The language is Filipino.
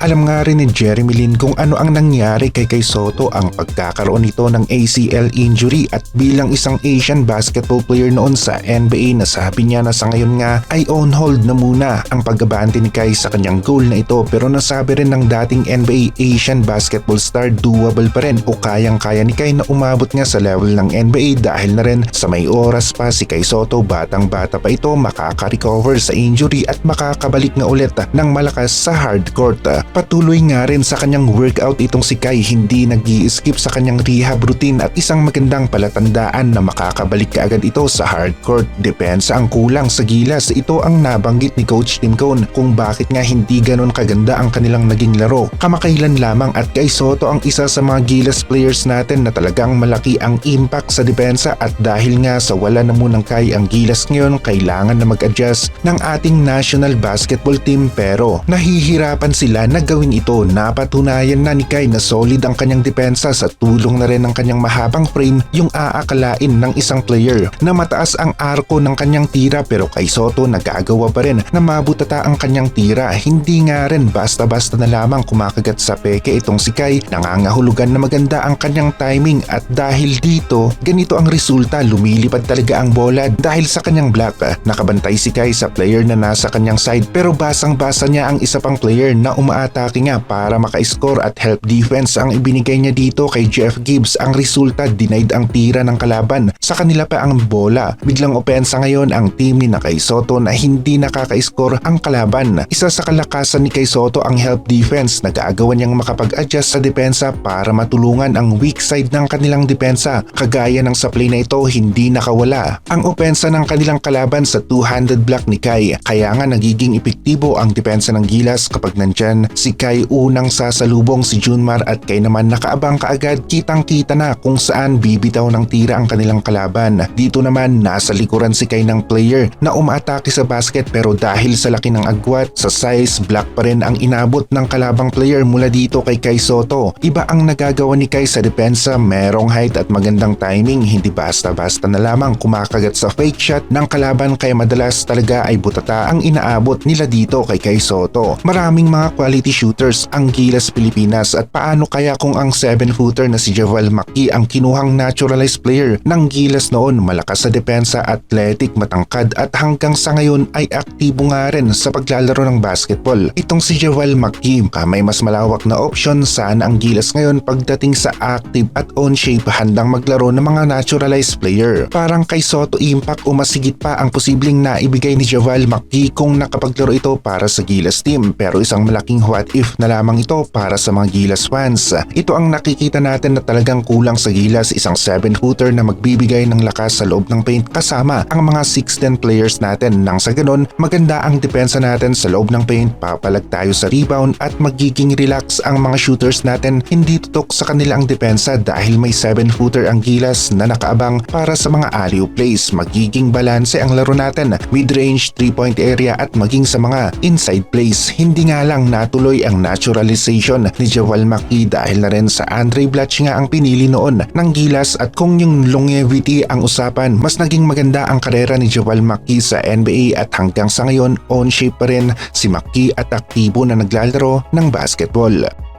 Alam nga rin ni Jeremy Lin kung ano ang nangyari kay Kay Soto ang pagkakaroon nito ng ACL injury at bilang isang Asian basketball player noon sa NBA na sabi niya na sa ngayon nga ay on hold na muna ang pagbabante ni Kai sa kanyang goal na ito pero nasabi rin ng dating NBA Asian basketball star doable pa rin o kayang-kaya ni Kai na umabot nga sa level ng NBA dahil na rin sa may oras pa si Kai Soto batang bata pa ito makaka-recover sa injury at makakabalik nga ulit ng malakas sa hard court. Patuloy nga rin sa kanyang workout itong si Kai hindi nag skip sa kanyang rehab routine at isang magandang palatandaan na makakabalik kaagad ito sa hard court. Depensa ang kulang sa gilas. Ito ang nabanggit ni Coach Tim Cone kung bakit nga hindi ganon kaganda ang kanilang naging laro. Kamakailan lamang at kay Soto ang isa sa mga gilas players natin na talagang malaki ang impact sa depensa at dahil nga sa wala na munang kay ang gilas ngayon kailangan na mag-adjust ng ating national basketball team pero nahihirapan sila na gawin ito. Napatunayan na ni Kai na solid ang kanyang depensa sa tulong na rin ng kanyang mahabang frame yung aakalain ng isang player na mataas ang arko ng kanyang tira pero kay Soto nagagawa pa rin na mabutata ang kanyang tira. Hindi nga rin basta-basta na lamang kumakagat sa peke itong si Kai. Nangangahulugan na maganda ang kanyang timing at dahil dito, ganito ang resulta. Lumilipad talaga ang bola dahil sa kanyang block. Nakabantay si Kai sa player na nasa kanyang side pero basang-basa niya ang isa pang player na umaatake nga para maka-score at help defense ang ibinigay niya dito kay Jeff Gibbs. Ang resulta, denied ang tira ng kalaban. Sa kanila pa ang bola. Biglang opensa ngayon ang team ni Nakay Soto na hindi nakaka-score ang kalaban. Isa sa kalakasan ni Kay Soto ang help defense. Nag-aagawan niyang makapag-adjust sa depensa para matulungan ang weak side ng kanilang depensa. Kagaya ng sa play na ito, hindi nakawala. Ang opensa ng kanilang kalaban sa two-handed block ni Kai. Kaya nga nagiging epektibo ang depensa ng Gilas kapag nandyan si Kai unang sasalubong si Junmar at Kai naman nakaabang kaagad kitang kita na kung saan bibitaw ng tira ang kanilang kalaban. Dito naman nasa likuran si Kai ng player na umaatake sa basket pero dahil sa laki ng agwat, sa size, block pa rin ang inabot ng kalabang player mula dito kay Kai Soto. Iba ang nagagawa ni Kai sa depensa, merong height at magandang timing, hindi basta-basta na lamang kumakagat sa fake shot ng kalaban kaya madalas talaga ay butata ang inaabot nila dito kay Kai Soto. Maraming mga quality shooters ang Gilas Pilipinas at paano kaya kung ang 7-footer na si Javal Maki ang kinuhang naturalized player ng Gilas noon malakas sa depensa, athletic, matangkad at hanggang sa ngayon ay aktibo nga rin sa paglalaro ng basketball. Itong si Javal Maki may mas malawak na option sana ang Gilas ngayon pagdating sa active at on shape handang maglaro ng mga naturalized player. Parang kay Soto Impact o masigit pa ang posibleng naibigay ni Javal Maki kung nakapaglaro ito para sa Gilas team pero isang malaking what if na lamang ito para sa mga Gilas fans. Ito ang nakikita natin na talagang kulang sa Gilas isang 7-footer na magbibigay ng lakas sa loob ng paint kasama ang mga 6'10 players natin. Nang sa ganon maganda ang depensa natin sa loob ng paint. Papalag tayo sa rebound at magiging relax ang mga shooters natin. Hindi tutok sa kanilang depensa dahil may 7-footer ang Gilas na nakaabang para sa mga alley plays. Magiging balanse ang laro natin mid-range 3-point area at maging sa mga inside plays. Hindi nga lang natuloy ang naturalization ni Jawal Maki dahil na rin sa Andre Blatch nga ang pinili noon ng Gilas at kung yung longevity ang usapan mas naging maganda ang karera ni Jawal Maki sa NBA at hanggang sa ngayon on shape pa rin si Maki at aktibo na naglalaro ng basketball.